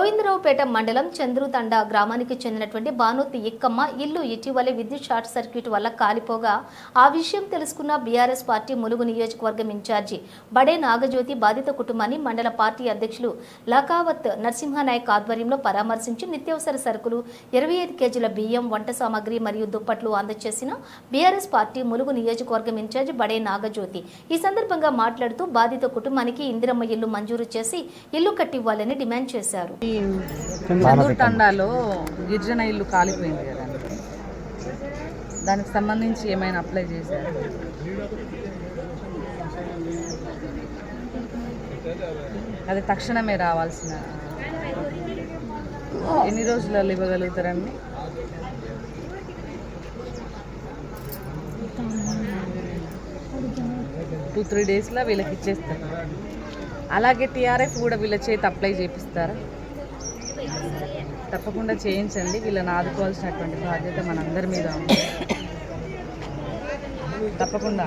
గోవిందరావుపేట మండలం చంద్రుతండ గ్రామానికి చెందినటువంటి భానుతి ఎక్కమ్మ ఇల్లు ఇటీవలే విద్యుత్ షార్ట్ సర్క్యూట్ వల్ల కాలిపోగా ఆ విషయం తెలుసుకున్న బీఆర్ఎస్ పార్టీ ములుగు నియోజకవర్గం ఇన్ఛార్జి బడే నాగజ్యోతి బాధిత కుటుంబాన్ని మండల పార్టీ అధ్యక్షులు లకావత్ నరసింహనాయక్ ఆధ్వర్యంలో పరామర్శించి నిత్యావసర సరుకులు ఇరవై ఐదు కేజీల బియ్యం వంట సామాగ్రి మరియు దుప్పట్లు అందజేసిన బీఆర్ఎస్ పార్టీ ములుగు నియోజకవర్గం ఇన్ఛార్జి బడే నాగజ్యోతి. ఈ సందర్భంగా మాట్లాడుతూ బాధిత కుటుంబానికి ఇందిరమ్మ ఇల్లు మంజూరు చేసి ఇల్లు కట్టివ్వాలని డిమాండ్ చేశారు. చందూరు తండాలో గిరిజన ఇల్లు కాలిపోయింది కదండి దానికి సంబంధించి ఏమైనా అప్లై చేశారు? అది తక్షణమే రావాల్సిన ఎన్ని రోజులలో ఇవ్వగలుగుతారండి? టూ త్రీ డేస్లో వీళ్ళకి ఇచ్చేస్తారు. అలాగే టీఆర్ఎఫ్ కూడా వీళ్ళ చేతి అప్లై చేపిస్తారా? తప్పకుండా చేయించండి. వీళ్ళని ఆదుకోవాల్సినటువంటి బాధ్యత మనందరి మీద ఉంది. తప్పకుండా